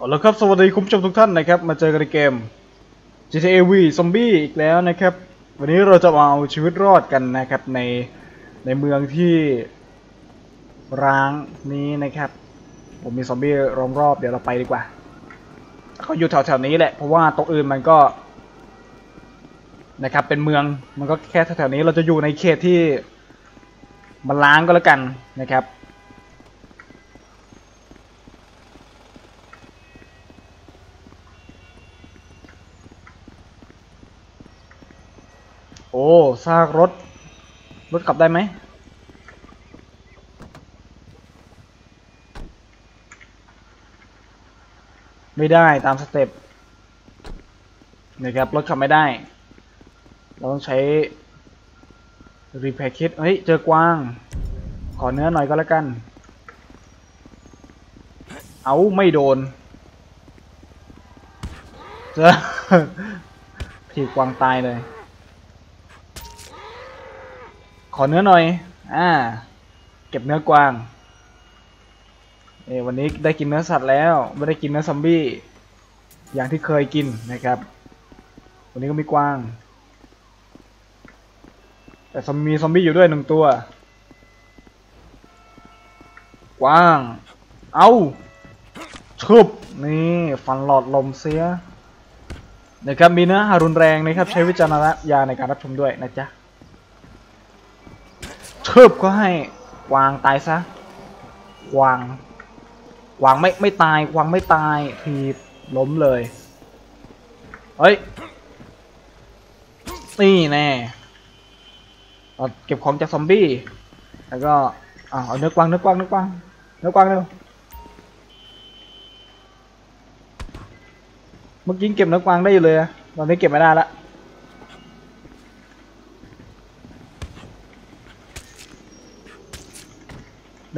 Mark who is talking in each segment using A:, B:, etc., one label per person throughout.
A: เอาละครับสวัสดีคุณผู้ชมทุกท่านนะครับ มาเจอกันในเกม GTA V Zombie อีกแล้วนะครับ วันนี้เราจะมาเอาชีวิตรอดกันนะครับในในเมืองที่ร้างนี้นะครับ ผมมีซอมบี้ล้อมรอบเดี๋ยวเราไปดีกว่าเขาอยู่แถวๆนี้แหละเพราะว่าตรงอื่นมันก็ นะครับเป็นเมืองมันก็แค่แถวๆนี้เราจะอยู่ในเขตที่มันล้างก็แล้วกันนะครับ อ้ซากรถ รถขับได้ไหมไม่ได้ตามสเต็ปนะครับรถขับไม่ได้ เราต้องใช้รีแพคคิดเฮ้ย เจอกวาง ขอเนื้อหน่อยก็แล้วกัน เอาไม่โดน เจอถีบกวางตายเลย ขอเนื้อหน่อย อ่า เก็บเนื้อกวางเอวันนี้ได้กินเนื้อสัตว์แล้ว ไม่ได้กินเนื้อซอมบี้ อย่างที่เคยกินนะครับ วันนี้ก็มีกวาง แต่ซอมมีซอมบี้อยู่ด้วยหนึ่งตัว กวาง เอาชุบนี่ฟันหลอดลมเสียนะครับมีเนื้อหารุนแรงนะครับ ใช้วิจารณญาณในการรับชมด้วยนะจ๊ะ ชืบก็ให้วางตายซะวางวางไม่ไม่ตายวางไม่ตายทีล้มเลย เฮ้ยนี่แน่เก็บของจากซอมบี้ แล้วก็อ่าเอาเนื้อกวางเนื้อกวางเนื้อกวางเนื้อกวางเร็วเมื่อกี้เก็บเนื้อกวางได้อยู่เลยตอนนี้เก็บไม่ได้ละ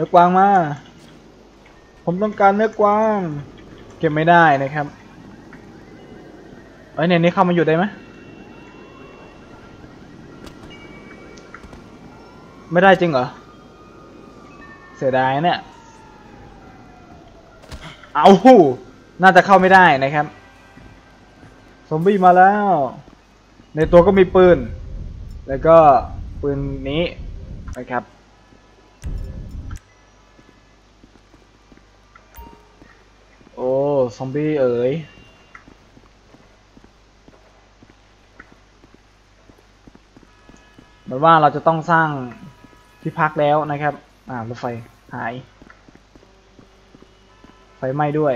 A: นื้อกวางมา ผมต้องการเนื้อกวาง เก็บไม่ได้นะครับ เอ้ยในนี้เข้ามาอยู่ได้ไหมไม่ได้จริงเหรอ เสียดายเนี่ย เอาน่าจะเข้าไม่ได้นะครับ ซอมบี้มาแล้ว ในตัวก็มีปืน แล้วก็ปืนนี้นะครับ ซอมบี้เอ๋ยเหมือนว่าเราจะต้องสร้างที่พักแล้วนะครับ อ่ารถไฟหาย ไฟไหม้ด้วย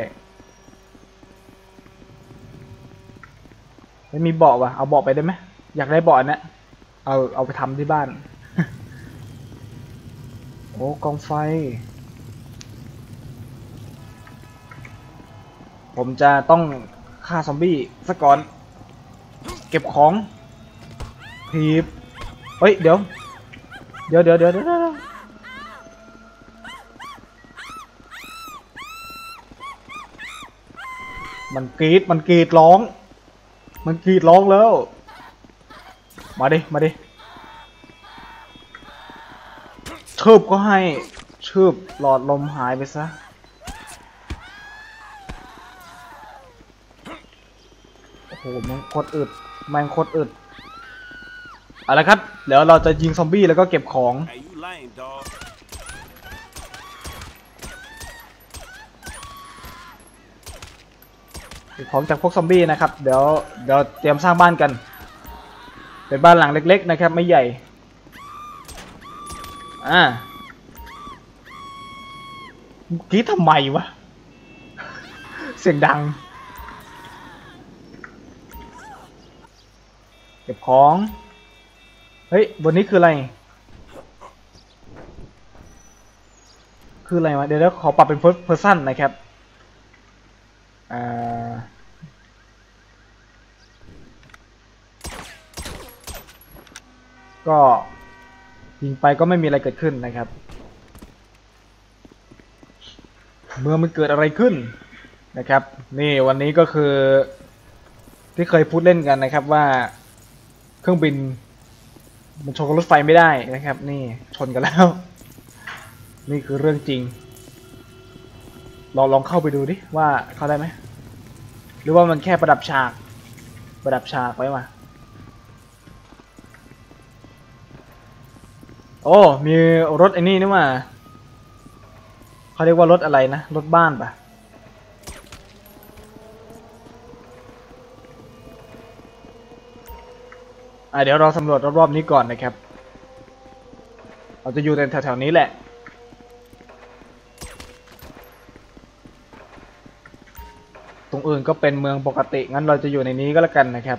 A: ไม่มีเบาะวะเอาเบาะไปได้ไหมอยากได้เบาะนเนี้ยเอาเอาไปทำที่บ้าน โอ้กองไฟ ผมจะต้องฆ่าซอมบี้ซะก่อน เก็บของทีบเฮ้ยเดี๋ยวเดี๋ยว เดี๋ยวเดี๋ยวเดี๋ยวเดี๋ยวมันกรีดมันกรีดร้อง มันกรีดร้องแล้ว มาดิ มาดิชืบก็ให้ชืบหลอดลมหายไปซะ โอ้โหแมันโคตรอึดแมันโคตรอึดเอาละครับเดี๋ยวเราจะยิงซอมบี้แล้วก็เก็บของ
B: Hey, you lame, dog.
A: เก็บของจากพวกซอมบี้นะครับเดี๋ยวเดี๋ยวเตรียมสร้างบ้านกัน เป็นบ้านหลังเล็ก ๆ นะครับ ไม่ใหญ่อ่าเมื่อกี้ทำไมวะ เสียงดัง เก็บของ เฮ้ย บนนี้คืออะไร คืออะไรวะ เดี๋ยวเดี๋ยวขอปรับเป็น first person นะครับ อ่า ก็ยิงไปก็ไม่มีอะไรเกิดขึ้นนะครับ เมื่อมันเกิดอะไรขึ้นนะครับ นี่วันนี้ก็คือที่เคยพูดเล่นกันนะครับว่า เครื่องบิน มันชนกับรถไฟไม่ได้นะครับ นี่ชนกันแล้ว นี่คือเรื่องจริงลองลองเข้าไปดูดิว่าเข้าได้ไหมหรือว่ามันแค่ประดับฉาก ประดับฉากไว้มาโอ้มีรถไอ้นี่นี่มาเขาเรียกว่ารถอะไรนะ รถบ้านปะ อะเดี๋ยวเราสำรวจรอบๆนี้ก่อนนะครับ เราจะอยู่ในแถวๆนี้แหละ ตรงอื่นก็เป็นเมืองปกติ งั้นเราจะอยู่ในนี้ก็แล้วกันนะครับ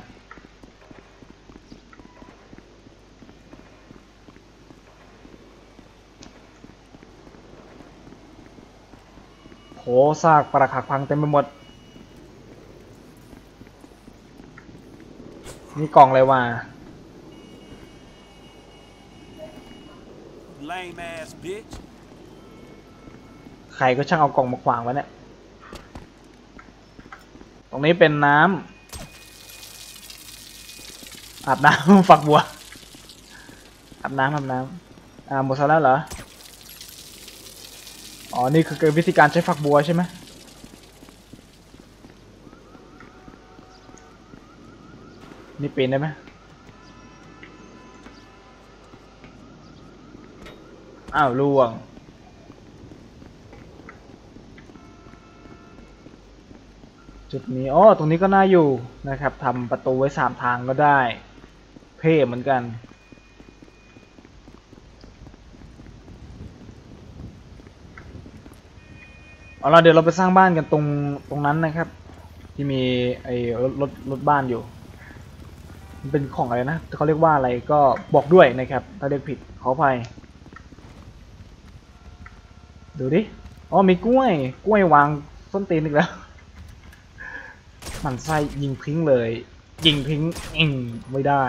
A: โหซากปรักหักพังเต็มไปหมด นี่กล่องอะไรวะ
B: Lame ass bitch.
A: ใครก็ช่างเอากล่องมาขวางไว้เนี่ย ตรงนี้เป็นน้ำอาบน้ำฝักบัว อาบน้ำอาบน้ำอ่าหมดแล้วเหรอ อ๋อ นี่คือวิธีการใช้ฝักบัวใช่ไหมนี่ปีนได้ไหม อ้าวล่วง จุดนี้อ๋อตรงนี้ก็น่าอยู่นะครับทำประตูไว้สามทางก็ได้ เพ่เหมือนกัน เอาละเดี๋ยวเราไปสร้างบ้านกันตรงตรงนั้นนะครับ ที่มีไอ้รถรถรถบ้านอยู่มันเป็นของอะไรนะเขาเรียกว่าอะไรก็บอกด้วยนะครับ ถ้าเรียกผิดขออภัย ดูดิ อ๋อมีกล้วย กล้วยวางส้นตีนอีกแล้ว มันไส้ยิงทิ้งเลย ยิงทิ้งอิงไม่ได้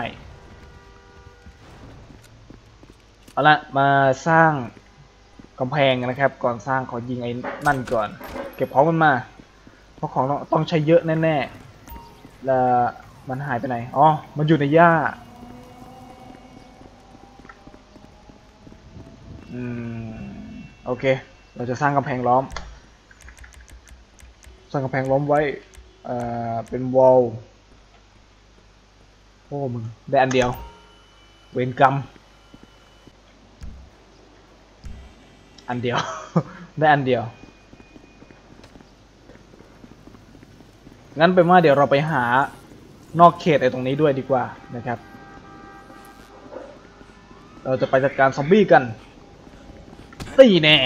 A: เอาละมาสร้างกำแพงนะครับ ก่อนสร้างขอยิงไอ้นั่นก่อน เก็บของมันมา เพราะของต้องใช้เยอะแน่ๆ แล้วมันหายไปไหน อ๋อ มันอยู่ในหญ้าอืม โอเค เราจะสร้างกำแพงล้อม สร้างกำแพงล้อมไว้เอ่อเป็นวอลโอ้มึงได้อันเดียว เวรกรรม อันเดียว ได้อันเดียว งั้นเป็นว่าเดี๋ยวเราไปหานอกเขตไอ้ตรงนี้ด้วยดีกว่านะครับ เราจะไปจัดการซอมบี้กันตีแน่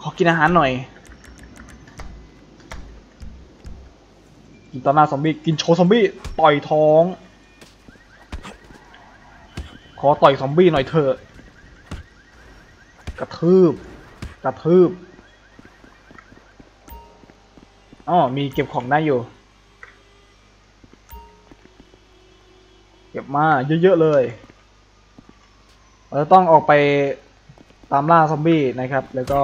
A: ขอกินอาหารหน่อย กินต่อหน้าซอมบี้ กินโชว์ซอมบี้ ต่อยท้อง ขอต่อยซอมบี้หน่อยเถอะ กระทืบ กระทืบ อ๋อ มีเก็บของได้อยู่ เก็บมาเยอะๆเลย เราจะต้องออกไป ตามล่าซอมบี้นะครับ แล้วก็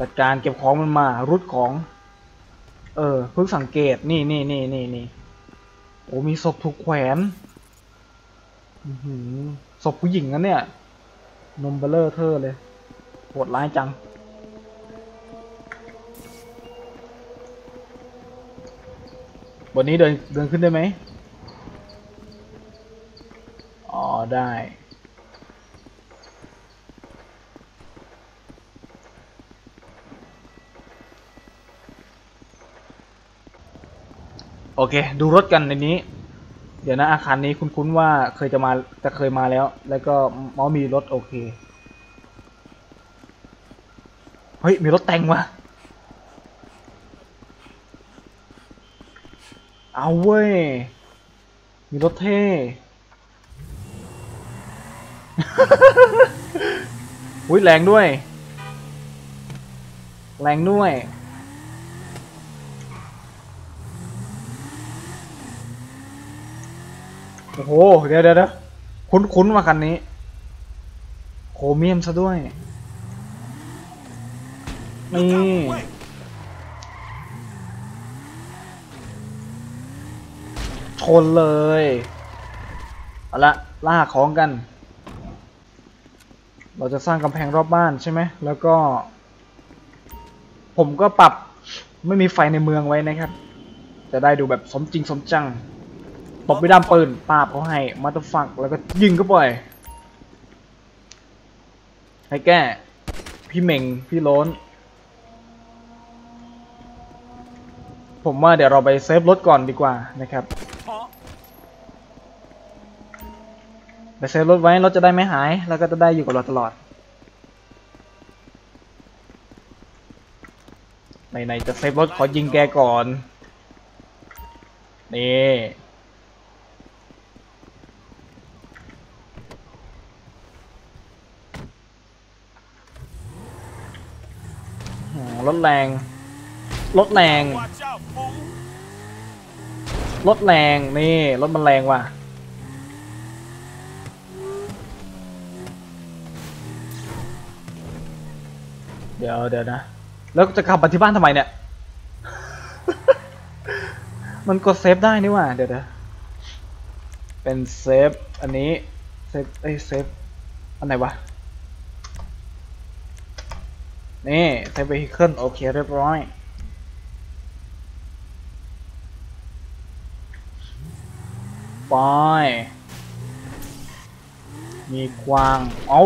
A: จัดการเก็บของมันมารุดของ เออเพิ่งสังเกตนี่นี่นี่นี่นี่โอ้มีศพถูกแขวนศพผู้หญิงนะเนี่ยนมเบลเลอร์เทอเลยโหดร้ายจังบนนี้เดินเดินขึ้นได้ไหมอ๋อได้ โอเค ดูรถกันในนี้ เดี๋ยวนะอาคารนี้คุ้นๆว่าเคยจะมาจะเคยมาแล้ว แล้วก็มอมีรถโอเค เฮ้ย มีรถแต่งวะเอาเว้ย มีรถเท่ อุ้ยแรงด้วย แรงด้วย โอ้โห เดี๋ยวเดี๋ยวคุ้นคุ้นๆมาคันนี้ โคเมียมซะด้วย นี่ชนเลย เอาละล่าของกัน เราจะสร้างกำแพงรอบบ้านใช่ไหม แล้วก็ ผมก็ปรับไม่มีไฟในเมืองไว้นะครับ จะได้ดูแบบสมจริงสมจัง ตบไปด้ามปืนปาบเขาให้มาตฟักแล้วก็ยิงก็ปล่อยให้แก้ พี่เหม่งพี่โล้น ผมว่าเดี๋ยวเราไปเซฟรถก่อนดีกว่านะครับไปเซฟรถไว้รถจะได้ไม่หาย แล้วก็จะได้อยู่กับเราตลอดไหนๆจะเซฟรถขอยิงแกก่อน นี่ อ๋อรถแรงรถแรง
B: Watch out, fool.
A: รถแรงนี่รถมันแรงว่ะเดี๋ยวเดี๋ยวนะ แล้วจะกลับมาที่บ้านทำไมเนี่ย มันกดเซฟได้นี่ว่า เดี๋ยวเดี๋ยวเป็นเซฟ อันนี้ เซฟ เอ้ยเซฟ อันไหนวะ นี่เซฟเวฮิเคิลโอเคเรียบร้อยไปมีกวางเอ้า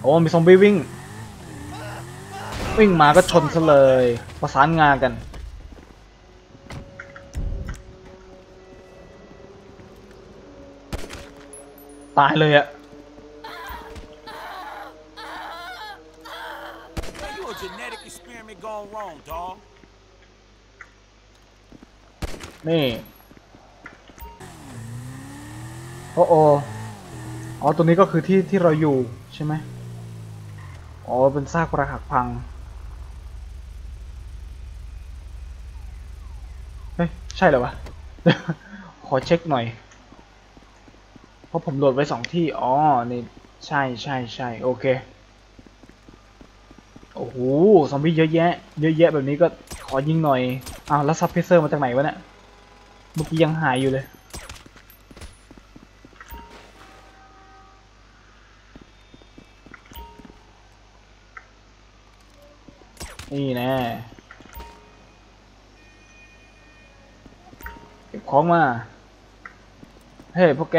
A: โอ้ มีซอมบี้วิ่ง วิ่งมาก็ชนซะเลย ประสานงานกัน ตายเลยอะนี่ โอ้โออ๋อ ตัวนี้ก็คือที่ที่เราอยู่ใช่ไหมอ๋อ เป็นซากปรักหักพัง เฮ้ย ใช่เหรอวะ ขอเช็คหน่อย ราะผมโหลดไว้สองที่ อ๋อนี่ใช่ใช่ใช่โอเค โอ้โห ซอมบี้เยอะแยะ เยอะแยะแบบนี้ก็ขอยิงหน่อย อ้าว แล้วซับเพเซอร์มาจากไหนวะเนี่ย เมื่อกี้ยังหายอยู่เลย นี่แน่เก็บของมา เฮ้ยพวกแก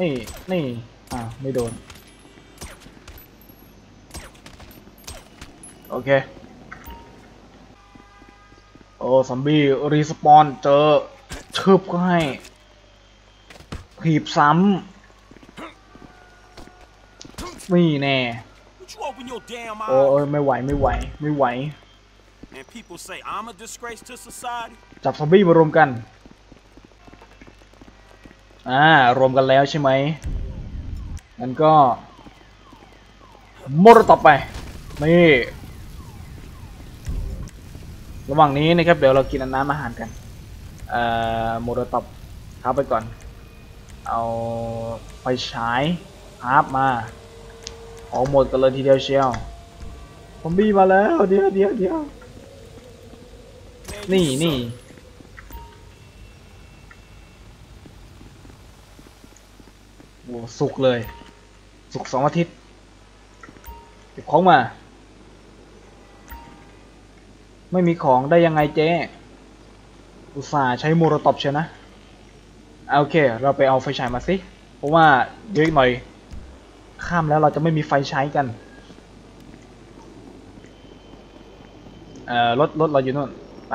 A: นี่ นี่ อ่าวไม่โดน โอเค โอ้ซอมบี้ รีสปอนเจอชืบก็ให้ผีบซ้ำนี่แน่
B: Would you open your damn
A: โอ้
B: eyes?
A: เอ้ยไม่ไหว ไม่ไหว ไม่ไหว
B: And people say I'm a disgrace to society.
A: จับซอมบี้มารวมกัน อ่ารวมกันแล้วใช่ไหมงั้นก็มรต่อไป นี่ ระหว่างนี้นะครับ เดี๋ยวเรากินน้ำอาหารกันเอ่อโมโรตบครับไปก่อน เอาไฟฉายฮาร์ปมาออกหมดกันเลยทีเดียวเชียวซอมบี้มาแล้ว เดี๋ยวเดี๋ยวเดี๋ยวนี่นี่ โอ้สุกเลย สุกสองอาทิตย์เก็บของมา ไม่มีของได้ยังไงเจ๊อุตส่าห์ใช้โมโรตอบเชียนะโอเค เราไปเอาไฟฉายมาสิ เพราะว่าเดี๋ยวอีกหน่อย ข้ามแล้วเราจะไม่มีไฟใช้กันเอ่อรถรถเราอยู่นู่นไป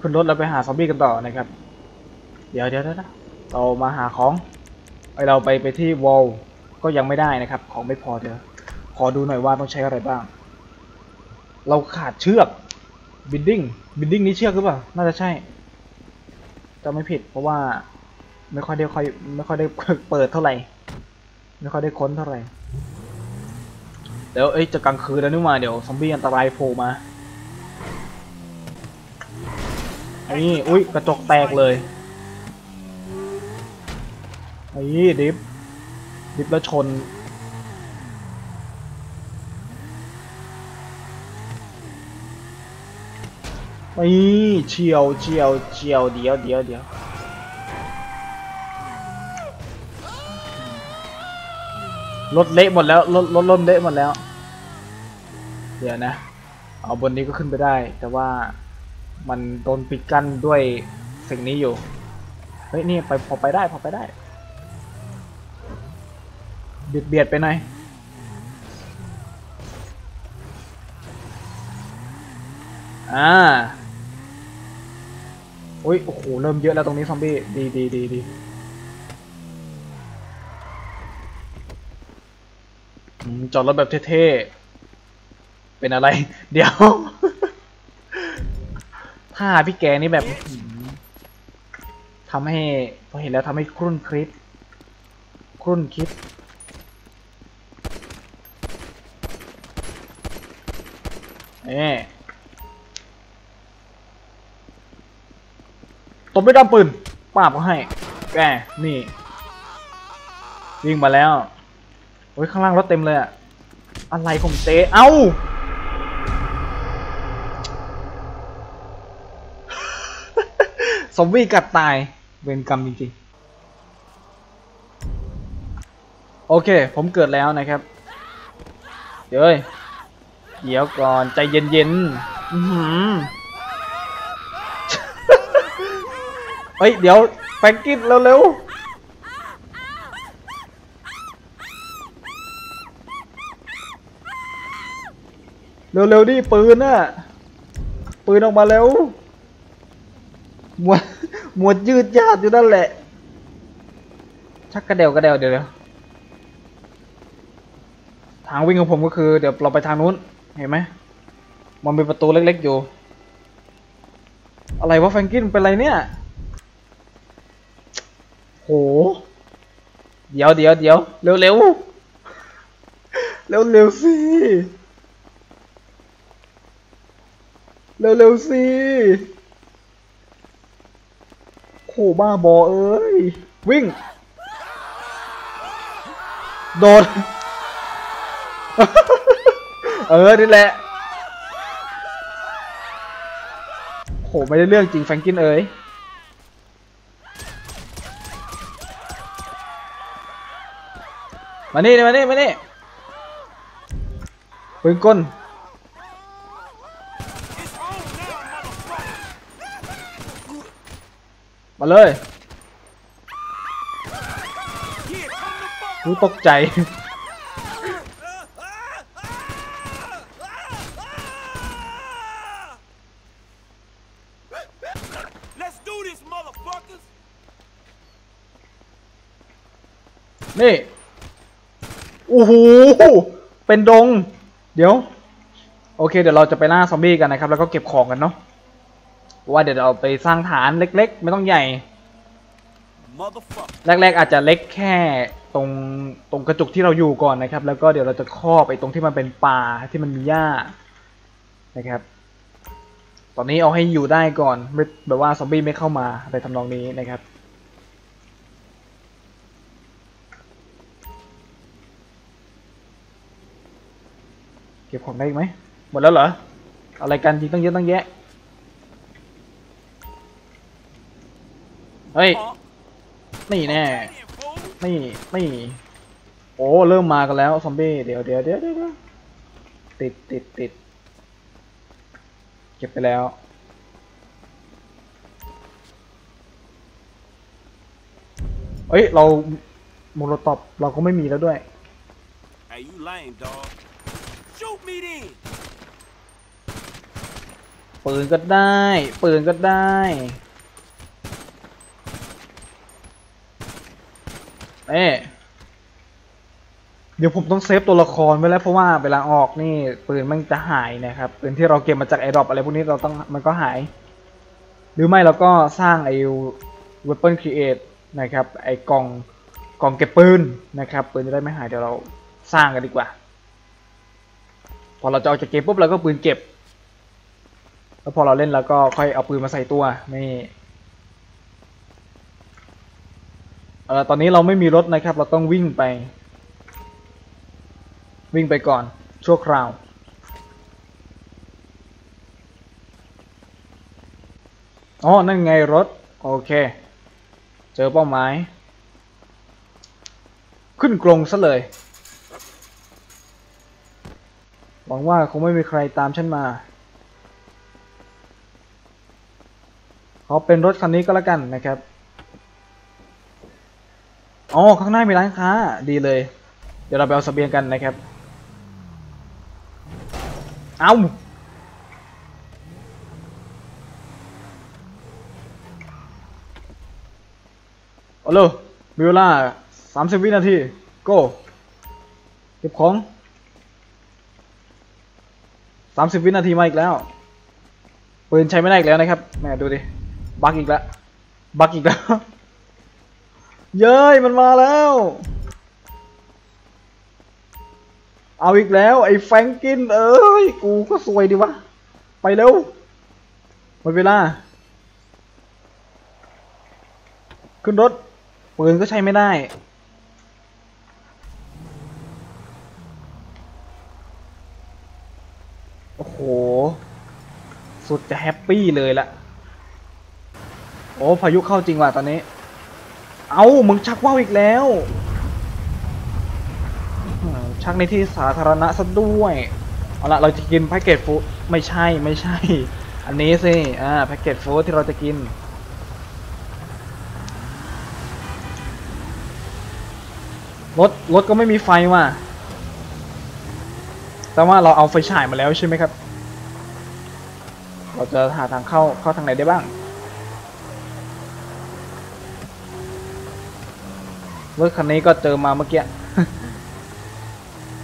A: ขึ้นรถแล้วไปหาซอมบี้กันต่อนะครับ เดี๋ยวเดี๋ยวเดี๋ยวนะเรามาหาของ เราไปไปที่วอลก็ยังไม่ได้นะครับ ของไม่พอเดี๋ยวขอดูหน่อยว่าต้องใช้อะไรบ้าง เราขาดเชือกบินดิ้งบินดิ้งนี้เชือกหรือเปล่า น่าจะใช่จะไม่ผิด เพราะว่าไม่ค่อยได้ค่อยไม่ค่อยได้เปิดเท่าไหร่ ไม่ค่อยได้ค้นเท่าไหร่เดี๋ยวเอ้ยจะกลางคืนแล้วนี่หว่าเดี๋ยวซอมบี้อันตรายโผล่มาไอ้นี่อุ้ยกระจกแตกเลย ไอ้ดิฟ ดิฟแล้วชนไอ้เฉียวเฉียวเฉียวเดียวเดียวเดียวรถเละหมดแล้วรถรถล่มเละหมดแล้ว เดี๋ยวนะ เอาบนนี้ก็ขึ้นไปได้ แต่ว่ามันโดนปิดกั้นด้วยสิ่งนี้อยู่ เฮ้ยนี่ไปพอไปได้พอไปได้ เบียดเบียดไปหน่อยอ่าอุ้ยโอ้โหเริ่มเยอะแล้วตรงนี้ซอมบี้ดีดีดีดีจอดรถแบบเท่ๆ เป็นอะไร เดี๋ยวท่าพี่แกนี่แบบทำให้พอเห็นแล้วทำให้ครุ่นคลิปครุ่นคิด เอ๊ตบด้วยด้ามปืนป้าบก็ให้ แก นี่ วิ่งมาแล้ว โอ้ยข้างล่างรถเต็มเลยอะอะไรของเจ๊เอ้าซอมบี้กัดตาย เวรกรรมจริงๆ โอเค ผมเกิดแล้วนะครับ เดี๋ยว เดี๋ยวก่อนใจเย็นๆอื้อหือเฮ้ย เดี๋ยวแฟงกินเร็วๆ เร็วๆดิปืนน่ะ ปืนออกมาแล้วหมวดหมวดยืดยาดอยู่นั่นแหละ ชักกระเดวกระเดี่ยวเดี๋ยวทางวิ่งของผมก็คือ เดี๋ยวเราไปทางนู้น เห็นไหมมันมีประตูเล็กๆอยู่ อะไรวะแฟรงกินเป็นไรเนี่ย โห เดี๋ยวเดี๋ยวเดี๋ยวเร็วเร็วเร็วเร็วสิ เร็วเร็วสิ โหบ้าบอเอ้ย วิ่ง โดด เออ นี่แหละ โห ไม่ได้เรื่องจริงแฟรงกินเอ้ยมานี่มานี่มานี่ปืนกลมาเลยรู้ตกใจ นี่โอ้โหเป็นดง เดี๋ยว โอเค เดี๋ยวเราจะไปล่าซอมบี้กันนะครับ แล้วก็เก็บของกันเนาะเพราะว่าเดี๋ยวเราไปสร้างฐานเล็ก ๆ ไม่ต้องใหญ่
B: Motherfucker.
A: แรก ๆ อาจจะเล็กแค่ตรงตรงกระจุกที่เราอยู่ก่อนนะครับ แล้วก็เดี๋ยวเราจะครอบไปตรงที่มันเป็นป่าที่มันมีหญ้านะครับ ตอนนี้เอาให้อยู่ได้ก่อนไม่แบบว่าซอมบี้ไม่เข้ามาอะไรทำนองนี้นะครับ เก็บของได้อีกไหมหมดแล้วเหรอ อะไรกันจริงตั้งเยอะตั้งแยะ เฮ้ย นี่แน่ นี่ นี่ โอ้ เริ่มมากันแล้วซอมบี้เดี๋ยวเดี๋ยวเดี๋ยวเดี๋ยวเดี๋ยวติดติดติด เก็บไปแล้วเอ้ย เราโมโลตอบเราก็ไม่มีแล้วด้วย
B: Hey, you lame, dog. Shoot me then.
A: ปืนก็ได้ ปืนก็ได้ เอ๊ะเดี๋ยวผมต้องเซฟตัวละครไว้แล้วเพราะว่าเวลาออกนี่ปืนมันจะหายนะครับปืนที่เราเก็บมาจากไอดอปอะไรพวกนี้เราต้องมันก็หาย หรือไม่เราก็สร้างไอ้ weapon create นะครับไอ้กล่องกล่องเก็บปืนนะครับปืนจะได้ไม่หายเดี๋ยวเราสร้างกันดีกว่า พอเราจะออกจากเกมปุ๊บเราก็ปืนเก็บ แล้วพอเราเล่นแล้วก็ค่อยเอาปืนมาใส่ตัวนี่เออตอนนี้เราไม่มีรถนะครับ เราต้องวิ่งไป วิ่งไปก่อน ชั่วคราว อ๋อ นั่นไงรถ โอเค เจอเป้าหมาย ขึ้นกรงซะเลย หวังว่าคงไม่มีใครตามฉันมา ขอเป็นรถคันนี้ก็แล้วกันนะครับ อ๋อ ข้างหน้ามีร้านค้า ดีเลย เดี๋ยวเราไปเอาสเสบียงกันนะครับ เอาเอาเลยมีเวลาสามสิบวินาทีโก้เก็บของ สามสิบวินาทีมาอีกแล้วปืนใช้ไม่ได้อีกแล้วนะครับแหมดูดิบักอีกแล้วบักอีกแล้ว เย้ยมันมาแล้ว เอาอีกแล้ว ไอ้แฟงกิน เอ้ย กูก็สวยดีวะ ไปเร็วหมดเวลา ขึ้นรถปืนก็ใช้ไม่ได้ โอ้โห สุดจะแฮปปี้เลยละโอ้พายุเข้าจริงว่ะตอนนี้ เอามึงชักว่าวอีกแล้วชักในที่สาธารณะซะด้วยเอาละเราจะกินแพ็กเกจฟู้ดไม่ใช่ไม่ใช่ อันนี้สิอ่าแพ็กเกจฟู้ดที่เราจะกินรถรถก็ไม่มีไฟว่ะแต่ว่าเราเอาไฟฉายมาแล้วใช่ไหมครับ จะหาทางเข้าเข้าทางไหนได้บ้างรถคันนี้ก็เจอมาเมื่อกี้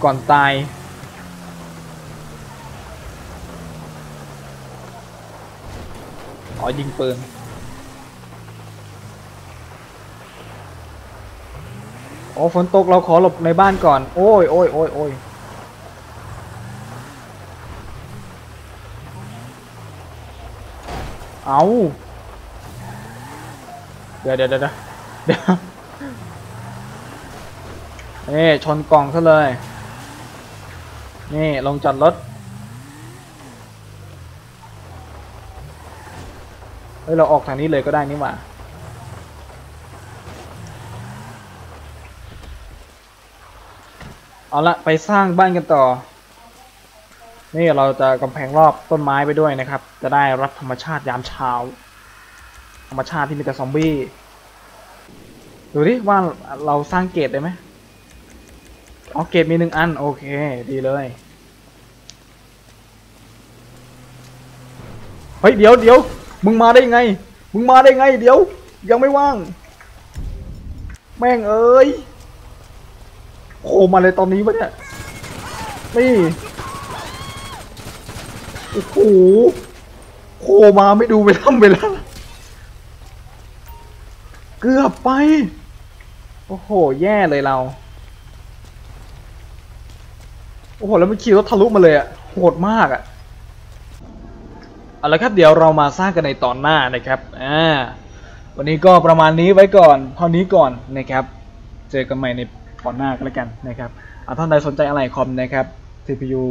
A: ก่อนตาย อ๋อยิงปืนโอ้ฝนตกเราขอหลบในบ้านก่อน โอ้ยโอ้ยโอ้ยโอ้ย เอาเดี๋ยวเดี๋ยวเดี๋ยวเดี๋ยวเนี่ชนกล่องซะเลย นี่ลงจอดรถเฮ้ยเราออกทางนี้เลยก็ได้นี่หว่าเอาละไปสร้างบ้านกันต่อ นี่เราจะกำแพงรอบต้นไม้ไปด้วยนะครับ จะได้รับธรรมชาติยามเช้า ธรรมชาติที่มีแต่ซอมบี้ ดูดิว่าเราสร้างเกตได้ไหมอ๋อเกตมีหนึ่งอัน โอเค ดีเลย เฮ้ย เดี๋ยวเดี๋ยวมึงมาได้ไง มึงมาได้ไง เดี๋ยว ยังไม่ว่าง แม่งเอ้ยโผล่มาเลยตอนนี้ปะเนี่ย นี่ โอ้โหโผล่มาไม่ดูไปทำไปแล้ว เกือบไป โอ้โห แย่เลยเรา โอ้โห แล้วมันขี่รถทะลุมาเลยอะโหดมากอะเอาละครับ เดี๋ยวเรามาสร้างกันในตอนหน้านะครับ อ่า วันนี้ก็ประมาณนี้ไว้ก่อน เท่านี้ก่อนนะครับ เจอกันใหม่ในตอนหน้าก็แล้วกันนะครับ อ่าท่านใดสนใจอะไรคอมนะครับ CPU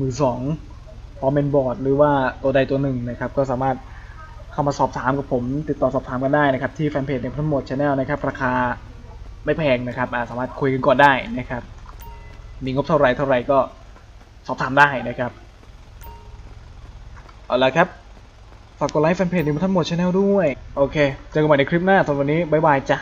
A: มือสอง พร้อมเป็นบอร์ดหรือว่าตัวใดตัวหนึ่งนะครับ ก็สามารถเข้ามาสอบถามกับผม ติดต่อสอบถามกันได้นะครับ ที่แฟนเพจในพันหมดชาแนลนะครับ ราคาไม่แพงนะครับสามารถคุยกันก่อนได้นะครับ มีงบเท่าไรเท่าไรก็สอบถามได้นะครับเอาละครับฝากกดไลค์แฟนเพจในพันหมดชาแนลด้วย โอเค เจอกันใหม่ในคลิปหน้าสำหรับวันนี้บ๊ายบายจ้ะ